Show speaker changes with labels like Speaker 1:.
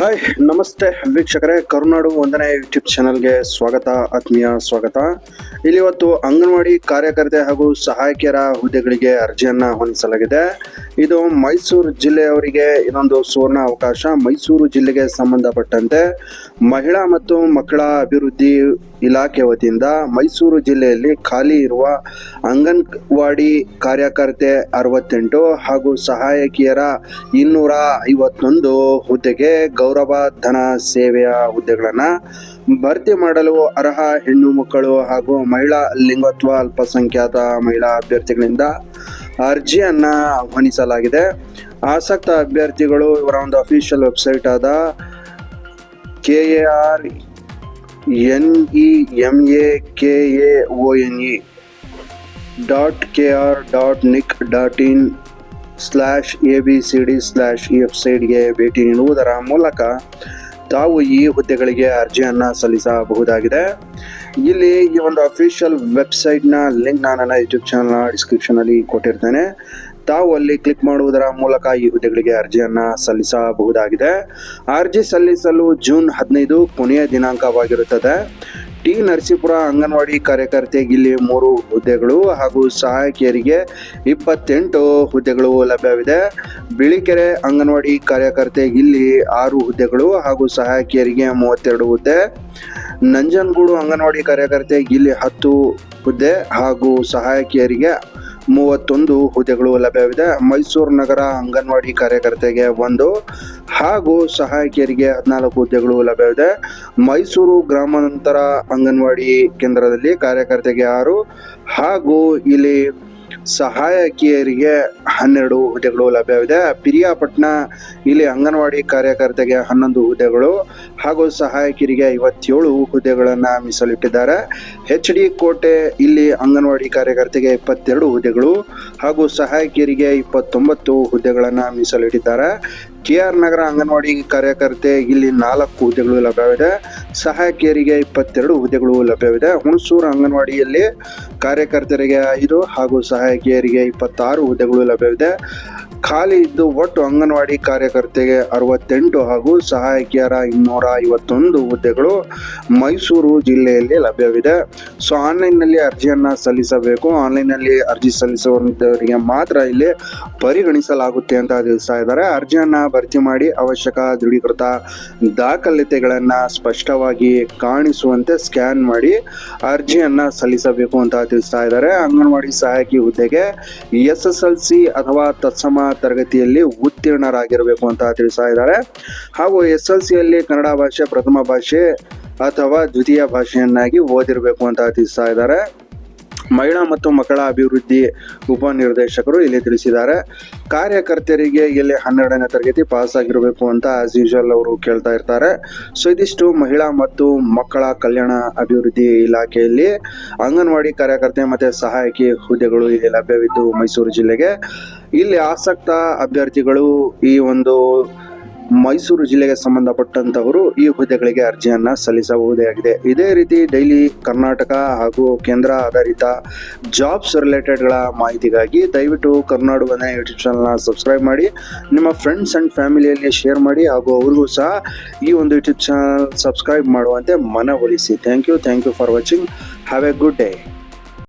Speaker 1: Hi ನಮಸ್ತೆ ವೀಕ್ಷಕರೇ. ಕರುನಾಡು ಒಂದನೇ ಯೂಟ್ಯೂಬ್ ಚಾನಲ್ಗೆ ಸ್ವಾಗತ, ಆತ್ಮೀಯ ಸ್ವಾಗತ. ಇಲ್ಲಿ ಇವತ್ತು ಅಂಗನವಾಡಿ ಕಾರ್ಯಕರ್ತೆ ಹಾಗೂ ಸಹಾಯಕಿಯರ ಹುದ್ದೆಗಳಿಗೆ ಅರ್ಜಿಯನ್ನು ಹೊಂದಿಸಲಾಗಿದೆ. ಇದು ಮೈಸೂರು ಜಿಲ್ಲೆಯವರಿಗೆ ಇದೊಂದು ಸುವರ್ಣ ಅವಕಾಶ. ಮೈಸೂರು ಜಿಲ್ಲೆಗೆ ಸಂಬಂಧಪಟ್ಟಂತೆ ಮಹಿಳಾ ಮತ್ತು ಮಕ್ಕಳ ಅಭಿವೃದ್ಧಿ ಇಲಾಖೆ ವತಿಯಿಂದ ಮೈಸೂರು ಜಿಲ್ಲೆಯಲ್ಲಿ ಖಾಲಿ ಇರುವ ಅಂಗನವಾಡಿ ಕಾರ್ಯಕರ್ತೆ ಅರವತ್ತೆಂಟು ಹಾಗೂ ಸಹಾಯಕಿಯರ ಇನ್ನೂರ ಐವತ್ತೊಂದು ಹುದ್ದೆಗೆ ಗೌರವ, ಧನ, ಸೇವೆಯ ಹುದ್ದೆಗಳನ್ನು ಭರ್ತಿ ಮಾಡಲು ಅರ್ಹ ಹೆಣ್ಣು ಮಕ್ಕಳು ಹಾಗೂ ಮಹಿಳಾ ಲಿಂಗತ್ವ ಅಲ್ಪಸಂಖ್ಯಾತ ಮಹಿಳಾ ಅಭ್ಯರ್ಥಿಗಳಿಂದ ಅರ್ಜಿಯನ್ನು ಆಹ್ವಾನಿಸಲಾಗಿದೆ. ಆಸಕ್ತ ಅಭ್ಯರ್ಥಿಗಳು ಇವರ ಒಂದು ಅಫಿಷಿಯಲ್ ವೆಬ್ಸೈಟ್ ಆದ K A R N E M A K A O N E dot K R dot nic dot in slash A B C D slash ಈ ವೆಬ್ಸೈಟ್ಗೆ ಭೇಟಿ ನೀಡುವುದರ ಮೂಲಕ ತಾವು ಈ ಹುದ್ದೆಗಳಿಗೆ ಅರ್ಜಿಯನ್ನು ಸಲ್ಲಿಸಬಹುದಾಗಿದೆ. ಇಲ್ಲಿ ಈ ಒಂದು ಅಫಿಷಿಯಲ್ ವೆಬ್ಸೈಟ್ನ ಲಿಂಕ್ ನಾನು ನನ್ನ ಯೂಟ್ಯೂಬ್ ಚಾನಲ್ನ ಡಿಸ್ಕ್ರಿಪ್ಷನಲ್ಲಿ ಕೊಟ್ಟಿರ್ತೇನೆ. ತಾವು ಅಲ್ಲಿ ಕ್ಲಿಕ್ ಮಾಡುವುದರ ಮೂಲಕ ಈ ಹುದ್ದೆಗಳಿಗೆ ಅರ್ಜಿಯನ್ನು ಸಲ್ಲಿಸಬಹುದಾಗಿದೆ. ಅರ್ಜಿ ಸಲ್ಲಿಸಲು ಜೂನ್ ಹದಿನೈದು, ಕೊನೆಯ ದಿನಾಂಕವಾಗಿರುತ್ತದೆ. ಟಿ ನರಸೀಪುರ ಅಂಗನವಾಡಿ ಕಾರ್ಯಕರ್ತೆಗೆ ಇಲ್ಲಿ ಮೂರು ಹುದ್ದೆಗಳು ಹಾಗೂ ಸಹಾಯಕಿಯರಿಗೆ ಇಪ್ಪತ್ತೆಂಟು ಹುದ್ದೆಗಳು ಲಭ್ಯವಿದೆ. ಬಿಳಿಕೆರೆ ಅಂಗನವಾಡಿ ಕಾರ್ಯಕರ್ತೆಗೆ ಇಲ್ಲಿ ಆರು ಹುದ್ದೆಗಳು ಹಾಗೂ ಸಹಾಯಕಿಯರಿಗೆ ಮೂವತ್ತೆರಡು ಹುದ್ದೆ. ನಂಜನಗೂಡು ಅಂಗನವಾಡಿ ಕಾರ್ಯಕರ್ತೆಗೆ ಇಲ್ಲಿ ಹತ್ತು ಹುದ್ದೆ ಹಾಗೂ ಸಹಾಯಕಿಯರಿಗೆ ಮೂವತ್ತೊಂದು ಹುದ್ದೆಗಳು ಲಭ್ಯವಿದೆ. ಮೈಸೂರು ನಗರ ಅಂಗನವಾಡಿ ಕಾರ್ಯಕರ್ತೆಗೆ ಒಂದು ಹಾಗೂ ಸಹಾಯಕಿಯರಿಗೆ ಹದಿನಾಲ್ಕು ಹುದ್ದೆಗಳು ಲಭ್ಯವಿದೆ. ಮೈಸೂರು ಗ್ರಾಮಾಂತರ ಅಂಗನವಾಡಿ ಕೇಂದ್ರದಲ್ಲಿ ಕಾರ್ಯಕರ್ತೆಗೆ ಆರು ಹಾಗೂ ಇಲ್ಲಿ ಸಹಾಯಕಿಯರಿಗೆ ಹನ್ನೆರಡು ಹುದ್ದೆಗಳು ಲಭ್ಯವಿದೆ. ಪಿರಿಯಾಪಟ್ಟಣ ಇಲ್ಲಿ ಅಂಗನವಾಡಿ ಕಾರ್ಯಕರ್ತೆಗೆ ಹನ್ನೊಂದು ಹುದ್ದೆಗಳು ಹಾಗೂ ಸಹಾಯಕಿಯರಿಗೆ ಐವತ್ತೇಳು ಹುದ್ದೆಗಳನ್ನು ಮೀಸಲಿಟ್ಟಿದ್ದಾರೆ. ಎಚ್ ಡಿ ಕೋಟೆ ಇಲ್ಲಿ ಅಂಗನವಾಡಿ ಕಾರ್ಯಕರ್ತೆಗೆ ಇಪ್ಪತ್ತೆರಡು ಹುದ್ದೆಗಳು ಹಾಗೂ ಸಹಾಯಕಿಯರಿಗೆ ಇಪ್ಪತ್ತೊಂಬತ್ತು ಹುದ್ದೆಗಳನ್ನು ಮೀಸಲಿಟ್ಟಿದ್ದಾರೆ. ಕೆ ಆರ್ ನಗರ ಅಂಗನವಾಡಿ ಕಾರ್ಯಕರ್ತೆ, ಇಲ್ಲಿ ನಾಲ್ಕು ಹುದ್ದೆಗಳು ಲಭ್ಯವಿದೆ. ಸಹಾಯಕಿಯರಿಗೆ ಇಪ್ಪತ್ತೆರಡು ಹುದ್ದೆಗಳು ಲಭ್ಯವಿದೆ. ಹುಣಸೂರು ಅಂಗನವಾಡಿಯಲ್ಲಿ ಕಾರ್ಯಕರ್ತರಿಗೆ ಐದು ಹಾಗೂ ಸಹಾಯಕಿಯರಿಗೆ ಇಪ್ಪತ್ತಾರು ಹುದ್ದೆಗಳು ಲಭ್ಯವಿದೆ. ಖಾಲಿ ಇದ್ದು ಒಟ್ಟು ಅಂಗನವಾಡಿ ಕಾರ್ಯಕರ್ತೆಗೆ ಅರವತ್ತೆಂಟು ಹಾಗೂ ಸಹಾಯಕಿಯರ ಇನ್ನೂರ ಐವತ್ತೊಂದು ಹುದ್ದೆಗಳು ಮೈಸೂರು ಜಿಲ್ಲೆಯಲ್ಲಿ ಲಭ್ಯವಿದೆ. ಸೊ ಆನ್ಲೈನ್ನಲ್ಲಿ ಅರ್ಜಿಯನ್ನು ಸಲ್ಲಿಸಬೇಕು. ಆನ್ಲೈನ್ನಲ್ಲಿ ಅರ್ಜಿ ಸಲ್ಲಿಸುವಂಥವರಿಗೆ ಮಾತ್ರ ಇಲ್ಲಿ ಪರಿಗಣಿಸಲಾಗುತ್ತೆ ಅಂತ ತಿಳಿಸ್ತಾ ಇದ್ದಾರೆ. ಅರ್ಜಿಯನ್ನು ಭರ್ತಿ ಮಾಡಿ ಅವಶ್ಯಕ ದೃಢೀಕೃತ ದಾಖಲಾತಿಗಳನ್ನು ಸ್ಪಷ್ಟವಾಗಿ ಕಾಣಿಸುವಂತೆ ಸ್ಕ್ಯಾನ್ ಮಾಡಿ ಅರ್ಜಿಯನ್ನು ಸಲ್ಲಿಸಬೇಕು ಅಂತ ತಿಳಿಸ್ತಾ ಇದ್ದಾರೆ. ಅಂಗನವಾಡಿ ಸಹಾಯಕಿ ಹುದ್ದೆಗೆ ಎಸ್ ಎಸ್ ಎಲ್ ಸಿ ಅಥವಾ ತತ್ಸಮ ತರಗತಿಯಲ್ಲಿ ಉತ್ತೀರ್ಣರಾಗಿರಬೇಕು ಅಂತ ತಿಳಿಸ್ತಾ ಇದ್ದಾರೆ. ಹಾಗೂ ಎಸ್ ಎಲ್ ಸಿಯಲ್ಲಿ ಕನ್ನಡ ಭಾಷೆ, ಪ್ರಥಮ ಭಾಷೆ ಅಥವಾ ದ್ವಿತೀಯ ಭಾಷೆಯನ್ನಾಗಿ ಓದಿರಬೇಕು ಅಂತ ತಿಳಿಸ್ತಾ ಇದ್ದಾರೆ. ಮಹಿಳಾ ಮತ್ತು ಮಕ್ಕಳ ಅಭಿವೃದ್ಧಿ ಉಪನಿರ್ದೇಶಕರು ಇಲ್ಲಿ ತಿಳಿಸಿದ್ದಾರೆ. ಕಾರ್ಯಕರ್ತರಿಗೆ ಇಲ್ಲಿ ಹನ್ನೆರಡನೇ ತರಗತಿ ಪಾಸ್ ಆಗಿರಬೇಕು ಅಂತ ಆಸ್ ಯೂಶುವಲ್ ಅವರು ಕೇಳ್ತಾ ಇರ್ತಾರೆ. ಸೊ ಇದಿಷ್ಟು ಮಹಿಳಾ ಮತ್ತು ಮಕ್ಕಳ ಕಲ್ಯಾಣ ಅಭಿವೃದ್ಧಿ ಇಲಾಖೆಯಲ್ಲಿ ಅಂಗನವಾಡಿ ಕಾರ್ಯಕರ್ತೆ ಮತ್ತು ಸಹಾಯಕಿ ಹುದ್ದೆಗಳು ಇಲ್ಲಿ ಲಭ್ಯವಿದ್ದು ಮೈಸೂರು ಜಿಲ್ಲೆಗೆ. ಇಲ್ಲಿ ಆಸಕ್ತ ಅಭ್ಯರ್ಥಿಗಳು ಈ ಒಂದು ಮೈಸೂರು ಜಿಲ್ಲೆಗೆ ಸಂಬಂಧಪಟ್ಟಂತವರು ಈ ಹುದ್ದೆಗಳಿಗೆ ಅರ್ಜಿಯನ್ನ ಸಲ್ಲಿಸಬಹುದಾಗಿದೆ. ಇದೇ ರೀತಿ ಡೈಲಿ ಕರ್ನಾಟಕ ಹಾಗೂ ಕೇಂದ್ರ ಆಧಾರಿತ ಜಾಬ್ಸ್ ರಿಲೇಟೆಡ್ಗಳ ಮಾಹಿತಿಗಾಗಿ ದಯವಿಟ್ಟು ಕರ್ನಾಡು ಮನೆ ಯೂಟ್ಯೂಬ್ ಚಾನಲ್ನ ಸಬ್ಸ್ಕ್ರೈಬ್ ಮಾಡಿ, ನಿಮ್ಮ ಫ್ರೆಂಡ್ಸ್ ಆ್ಯಂಡ್ ಫ್ಯಾಮಿಲಿಯಲ್ಲಿ ಶೇರ್ ಮಾಡಿ ಹಾಗೂ ಅವ್ರಿಗೂ ಸಹ ಈ ಒಂದು ಯೂಟ್ಯೂಬ್ ಚಾನಲ್ ಸಬ್ಸ್ಕ್ರೈಬ್ ಮಾಡುವಂತೆ ಮನವೊಲಿಸಿ. Thank you thank you for watching. Have a good day.